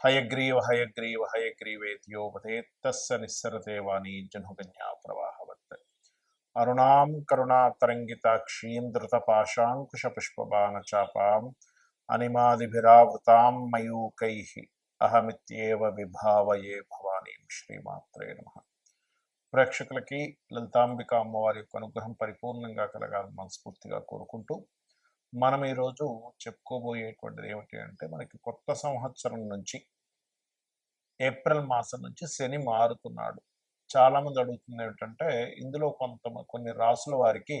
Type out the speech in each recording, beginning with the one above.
హయగ్రీవ హయగ్రీవ హయగ్రీవేత్యోపతే తస్స నిస్సరతే వాణి జనుగన్యా ప్రవాహవత్. అరుణాం కరుణాతరంగితాక్షీం ధృతపాశాంకుశ పుష్పబాణ చాపాం అనిమాదిభిరావృతాం మయూకై అహమిత్యేవ విభావయే భవానీం శ్రీమాత్రే నమ. ప్రేక్షకులకి లలితాంబిక అమ్మవారి యొక్క అనుగ్రహం పరిపూర్ణంగా కలగాలని మనస్ఫూర్తిగా కోరుకుంటూ మనం ఈరోజు చెప్పుకోబోయేటువంటిది ఏమిటి అంటే మనకి కొత్త సంవత్సరం నుంచి ఏప్రిల్ మాసం నుంచి శని మారుతున్నాడు. చాలామంది అడుగుతుంది ఏమిటంటే ఇందులో కొంత కొన్ని రాసుల వారికి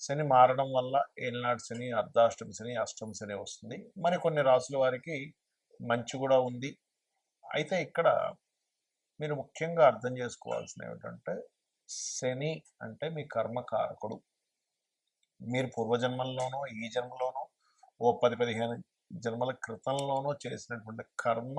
శని మారడం వల్ల ఏలినాడు శని అర్ధాష్టమి శని అష్టమి శని వస్తుంది. మరి కొన్ని రాసుల వారికి మంచి కూడా ఉంది. అయితే ఇక్కడ మీరు ముఖ్యంగా అర్థం చేసుకోవాల్సిన ఏమిటంటే శని అంటే మీ కర్మకారకుడు. మీరు పూర్వజన్మల్లోనో ఈ జన్మలోనో ఓ పది పదిహేను జన్మల క్రితంలోనో చేసినటువంటి కర్మ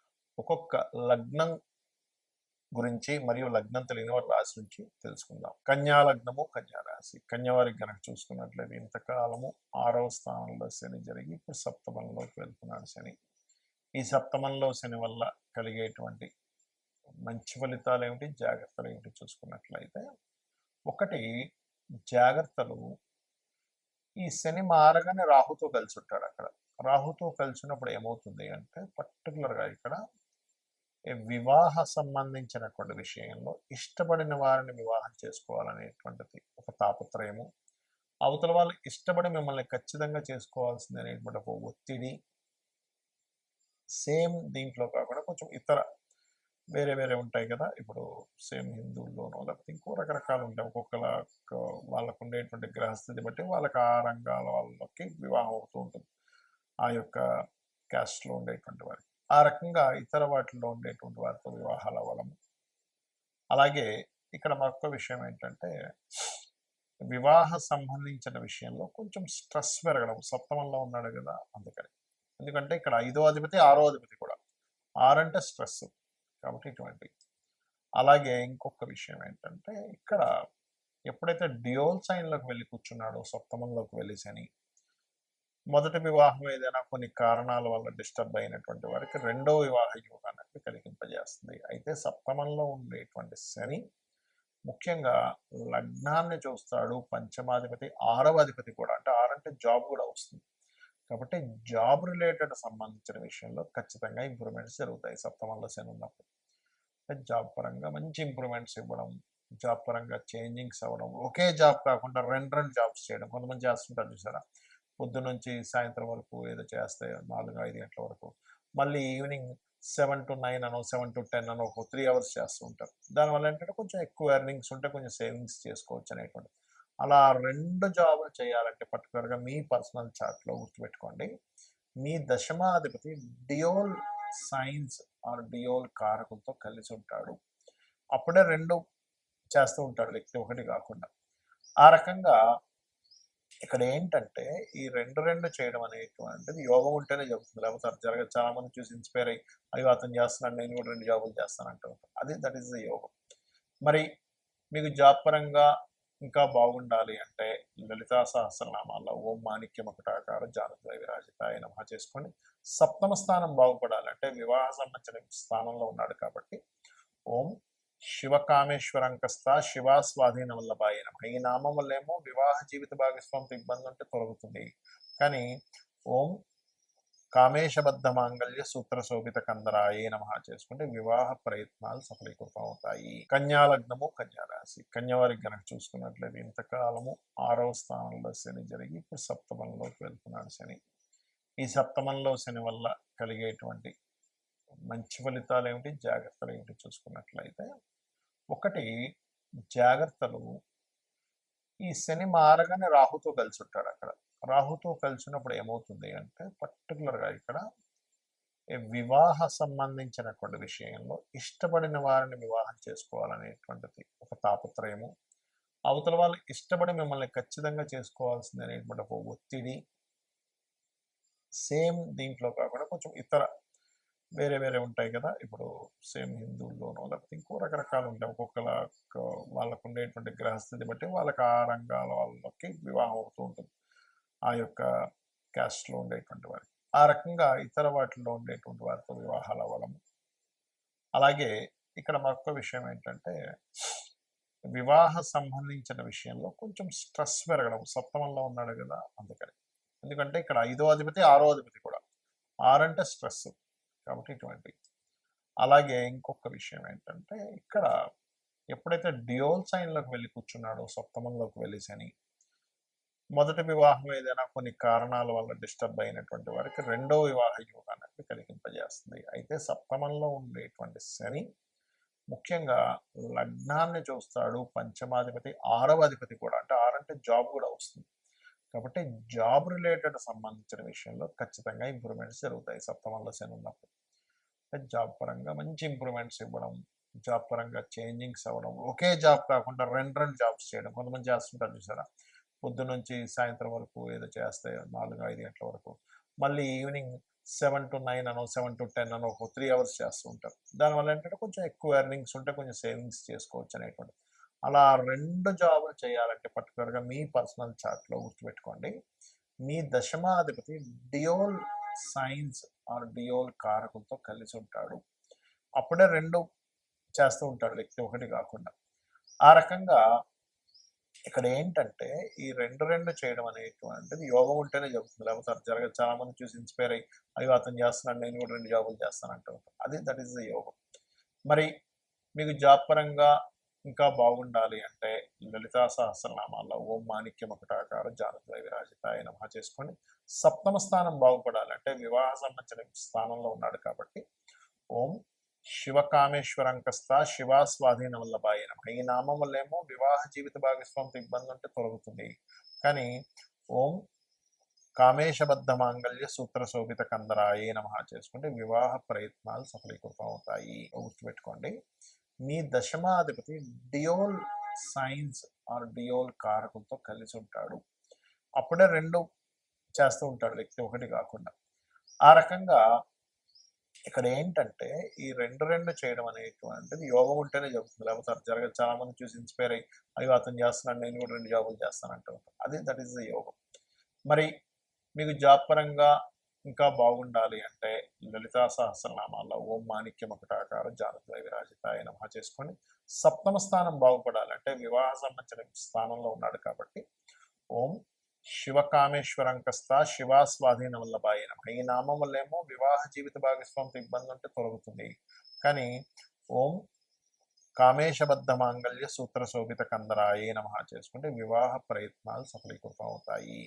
ఒక్కొక్క లగ్నం గురించి మరియు లగ్నం తెలియని వారి రాశి నుంచి తెలుసుకుందాం. కన్యా లగ్నము కన్యా రాశి. కన్యవారికి కనుక చూసుకున్నట్లయితే ఇంతకాలము ఆరవ స్థానంలో శని జరిగి ఇప్పుడు సప్తమంలోకి వెళ్తున్నాడు శని. ఈ సప్తమంలో శని వల్ల కలిగేటువంటి మంచి ఫలితాలు ఏమిటి? జాగ్రత్తలు ఏమిటి? చూసుకున్నట్లయితే ఒకటి జాగ్రత్తలు ఈ శని మారగానే రాహుతో కలిసి ఉంటాడు అక్కడ. రాహుతో కలిసినప్పుడు ఏమవుతుంది అంటే పర్టికులర్గా ఇక్కడ వివాహ సంబంధించిన కొన్ని విషయంలో ఇష్టపడిన వారిని వివాహం చేసుకోవాలనేటువంటిది ఒక తాపత్రయము. అవతల వాళ్ళు ఇష్టపడి మిమ్మల్ని ఖచ్చితంగా చేసుకోవాల్సింది అనేటువంటి ఒక ఒత్తిడి. సేమ్ దీంట్లో కాకుండా కొంచెం ఇతర వేరే వేరే ఉంటాయి కదా. ఇప్పుడు సేమ్ హిందువుల్లోనో లేకపోతే ఇంకో రకరకాలు ఉంటాయి. ఒక్కొక్కల వాళ్ళకు ఉండేటువంటి గ్రహస్థితి బట్టి వాళ్ళకి ఆ రంగాల వాళ్ళకి వివాహం అవుతూ ఉంటుంది. ఆ యొక్క క్యాస్ట్లో ఉండేటువంటి వారికి. ఆ రకంగా ఇతర వాటిల్లో ఉండేటువంటి వారితో వివాహాలు అవ్వడం. అలాగే ఇక్కడ మరొక విషయం ఏంటంటే వివాహ సంబంధించిన విషయంలో కొంచెం స్ట్రెస్ పెరగడం. సప్తమంలో ఉన్నాడు కదా అందుకని. ఎందుకంటే ఇక్కడ ఐదో అధిపతి ఆరో అధిపతి కూడా. ఆరంటే స్ట్రెస్ కాబట్టి ఇటువంటి. అలాగే ఇంకొక విషయం ఏంటంటే ఇక్కడ ఎప్పుడైతే డియోల్ సైన్లోకి వెళ్ళి కూర్చున్నాడో సప్తమంలోకి వెళ్ళి శని మొదటి వివాహం ఏదైనా కొన్ని కారణాల వల్ల డిస్టర్బ్ అయినటువంటి వారికి రెండో వివాహ యోగాన్ని కలిగింపజేస్తుంది. అయితే సప్తమంలో ఉండేటువంటి శని ముఖ్యంగా లగ్నాన్ని చూస్తాడు. పంచమాధిపతి ఆరవ అధిపతి కూడా అంటే ఆరంటే జాబ్ కూడా వస్తుంది. కాబట్టి జాబ్ రిలేటెడ్ సంబంధించిన విషయంలో ఖచ్చితంగా ఇంప్రూవ్మెంట్స్ జరుగుతాయి సప్తమంలో శని ఉన్నప్పుడు. జాబ్ పరంగా మంచి ఇంప్రూవ్మెంట్స్ ఇవ్వడం జాబ్ పరంగా చేంజింగ్స్ అవ్వడం ఒకే జాబ్ కాకుండా రెండు రెండు జాబ్స్ చేయడం కొంతమంది చేస్తుంటారు చూసారా? పొద్దునుంచి సాయంత్రం వరకు ఏదో చేస్తే నాలుగు ఐదు గంటల వరకు. మళ్ళీ ఈవినింగ్ సెవెన్ టు నైన్ అనో సెవెన్ టు టెన్ అనో ఒక త్రీ అవర్స్ చేస్తూ ఉంటారు. దానివల్ల ఏంటంటే కొంచెం ఎక్కువ ఎర్నింగ్స్ ఉంటే కొంచెం సేవింగ్స్ చేసుకోవచ్చు అనేటువంటి. అలా రెండు జాబులు చేయాలంటే పర్టికులర్గా మీ పర్సనల్ చార్ట్లో గుర్తుపెట్టుకోండి. మీ దశమాధిపతి డియోల్ సైన్స్ ఆర్ డియోల్ కారకులతో కలిసి ఉంటాడు. అప్పుడే రెండు చేస్తూ ఉంటాడు. వ్యక్తి ఒకటి కాకుండా. ఆ రకంగా ఇక్కడ ఏంటంటే ఈ రెండు రెండు చేయడం అనేటువంటిది యోగం ఉంటేనే జరుగుతుంది. లేకపోతే జరగ చాలా మంది చూసి ఇన్స్పైర్ అయ్యి అయ్యో అతను చేస్తున్నాడు నేను కూడా రెండు జాబులు చేస్తాను అంటూ ఉంటాను అది దట్ ఈస్ ద యోగం. మరి మీకు జాబ్ పరంగా ఇంకా బాగుండాలి అంటే లలితా సహస్రనామాల్లో ఓం మాణిక్య మకుటాకార జానద్వై విరాజితాయ నమ చేసుకొని సప్తమ స్థానం బాగుపడాలంటే వివాహ సంబంధించిన స్థానంలో ఉన్నాడు కాబట్టి ఓం శివకామేశ్వరంకస్త శివా స్వాధీన వల్లభాయ నమ. ఈ నామం వల్లేమో వివాహ జీవిత భాగస్వామితో ఇబ్బంది ఉంటే తొలగుతుంది. కానీ ఓం కామేశబద్ధ మాంగళ్య సూత్ర శోభిత కందరాయే నమ చేసుకుంటే వివాహ ప్రయత్నాలు సఫలీకృతం అవుతాయి కన్యా లగ్నము కన్యారాశి గనక చూసుకున్నట్లయితే ఇంతకాలము ఆరవ స్థానంలో శని జరిగి ఇప్పుడు సప్తమంలోకి వెళ్తున్నాడు శని. ఈ సప్తమంలో శని వల్ల కలిగేటువంటి మంచి ఫలితాలు ఏమిటి జాగ్రత్తలు ఏమిటి చూసుకున్నట్లయితే ఒకటి జాగ్రత్తలు ఈ శని మారగానే రాహుతో కలిసి ఉంటాడు అక్కడ. రాహుతో కలిసినప్పుడు ఏమవుతుంది అంటే పర్టికులర్గా ఇక్కడ వివాహ సంబంధించినటువంటి విషయంలో ఇష్టపడిన వారిని వివాహం చేసుకోవాలనేటువంటిది ఒక తాపత్రయము. అవతల వాళ్ళు ఇష్టపడి మిమ్మల్ని ఖచ్చితంగా చేసుకోవాల్సింది అనేటువంటి ఒక ఒత్తిడి. సేమ్ దీంట్లో కాకుండా కొంచెం ఇతర వేరే వేరే ఉంటాయి కదా. ఇప్పుడు సేమ్ హిందువుల్లోనో లేకపోతే ఇంకో రకరకాలు ఉంటాయి. ఒక్కొక్కల వాళ్ళకు ఉండేటువంటి గ్రహస్థితి బట్టి వాళ్ళకి ఆ రంగాల వాళ్ళకి వివాహం అవుతూ ఉంటుంది. ఆ యొక్క క్యాస్ట్లో ఉండేటువంటి వారికి. ఆ రకంగా ఇతర వాటిల్లో ఉండేటువంటి వారితో వివాహాలు అవ్వడం అలాగే ఇక్కడ మరొక విషయం ఏంటంటే వివాహ సంబంధించిన విషయంలో కొంచెం స్ట్రెస్ పెరగడం. సప్తమంలో ఉన్నాడు కదా అందుకని. ఎందుకంటే ఇక్కడ ఐదో అధిపతి ఆరో అధిపతి కూడా. ఆరంటే స్ట్రెస్ కాబట్టి ఇటువంటి. అలాగే ఇంకొక విషయం ఏంటంటే ఇక్కడ ఎప్పుడైతే డియోల్ సైన్లోకి వెళ్ళి కూర్చున్నాడో సప్తమంలోకి వెళ్ళి శని మొదటి వివాహం ఏదైనా కొన్ని కారణాల వల్ల డిస్టర్బ్ అయినటువంటి వారికి రెండో వివాహ యోగాన్ని కలిగింపజేస్తుంది. అయితే సప్తమంలో ఉండేటువంటి శని ముఖ్యంగా లగ్నాన్ని చూస్తాడు. పంచమాధిపతి ఆరవ అధిపతి కూడా అంటే ఆరంటే జాబ్ కూడా వస్తుంది. కాబట్టి జాబ్ రిలేటెడ్ సంబంధించిన విషయంలో ఖచ్చితంగా ఇంప్రూవ్మెంట్స్ జరుగుతాయి సప్తమంలో శని ఉన్నప్పుడు. జాబ్ పరంగా మంచి ఇంప్రూవ్మెంట్స్ ఇవ్వడం జాబ్ పరంగా చేంజింగ్స్ అవ్వడం ఒకే జాబ్ కాకుండా రెండు రెండు జాబ్స్ చేయడం. కొంతమంది చేస్తుంటారు చూసారా? పొద్దు నుంచి సాయంత్రం వరకు ఏదో చేస్తే నాలుగు ఐదు గంటల వరకు. మళ్ళీ ఈవినింగ్ సెవెన్ టు నైన్ అనో సెవెన్ టు టెన్ అనో ఒక త్రీ అవర్స్ చేస్తూ ఉంటారు. దానివల్ల ఏంటంటే కొంచెం ఎక్కువ ఎర్నింగ్స్ ఉంటే కొంచెం సేవింగ్స్ చేసుకోవచ్చు అనేటువంటి అలా రెండు జాబులు చేయాలంటే పర్టికులర్గా మీ పర్సనల్ చార్ట్లో గుర్తుపెట్టుకోండి. మీ దశమాధిపతి డియోల్ సైన్స్ ఆర్ డియోల్ కారకులతో కలిసి ఉంటాడు. అప్పుడే రెండు చేస్తూ ఉంటాడు వ్యక్తి ఒకటి కాకుండా. ఆ రకంగా ఇక్కడ ఏంటంటే ఈ రెండు రెండు చేయడం అనేటువంటిది యోగం ఉంటేనే జరుగుతుంది. లేకపోతే జరగదు చాలా మంది చూసి ఇన్స్పైర్ అయ్యి అయ్యో అతను చేస్తున్నాడు నేను కూడా రెండు జాబులు చేస్తాను అంటూ ఉంటాను అది దట్ ఈస్ ద యోగం. మరి మీకు జాబ్ పరంగా ఇంకా బాగుండాలి అంటే లలితా సహస్రనామాల్లో ఓం మాణిక్యం ఒకటాకార జానద్వై విరాజితాయ నమ చేసుకోండి సప్తమ స్థానం బాగుపడాలి. అంటే వివాహ సంబంధించిన స్థానంలో ఉన్నాడు కాబట్టి ఓం శివకామేశ్వరంకస్త శివా స్వాధీన వల్లభాయ నమ. ఈ నామం వల్లేమో వివాహ జీవిత భాగస్వామితో ఇబ్బంది ఉంటే తొలగుతుంది. కానీ ఓం కామేశబద్ధ మాంగళ్య సూత్ర శోభిత కందరాయే నమ చేసుకుంటే వివాహ ప్రయత్నాలు సఫలీకృతం అవుతాయి. గుర్తుపెట్టుకోండి. మీ దశమాధిపతి డియోల్ సైన్స్ ఆర్ డియోల్ కారకులతో కలిసి ఉంటాడు. అప్పుడే రెండు చేస్తూ ఉంటాడు వ్యక్తి ఒకటి కాకుండా. ఆ రకంగా ఇక్కడ ఏంటంటే ఈ రెండు రెండు చేయడం అనేటువంటిది యోగం ఉంటేనే జరుగుతుంది. లేకపోతే జరగదు చాలా మంది చూసి ఇన్స్పైర్ అయ్యి అయ్యో అతను చేస్తున్నాడు నేను కూడా రెండు జాబులు చేస్తాను అంటూ ఉంటాను అది దట్ ఈస్ ద యోగం. మరి మీకు జాబ్ పరంగా ఇంకా బాగుండాలి అంటే లలితా సహస్రనామాల్లో ఓం మాణిక్యం ఒకటాకార జానద్వై విరాజితాయ నమ చేసుకొని సప్తమ స్థానం బాగుపడాలంటే వివాహ సంబంధించిన స్థానంలో ఉన్నాడు కాబట్టి ఓం శివకామేశ్వరంకస్త శివా స్వాధీన వల్లభాయ నమ. ఈ నామం వల్లేమో వివాహ జీవిత భాగస్వామితో ఇబ్బంది ఉంటే తొలగుతుంది. కానీ ఓం కామేశబద్ధ మాంగళ్య సూత్ర శోభిత కందరాయే నమ చేసుకుంటే వివాహ ప్రయత్నాలు సఫలీకృతం అవుతాయి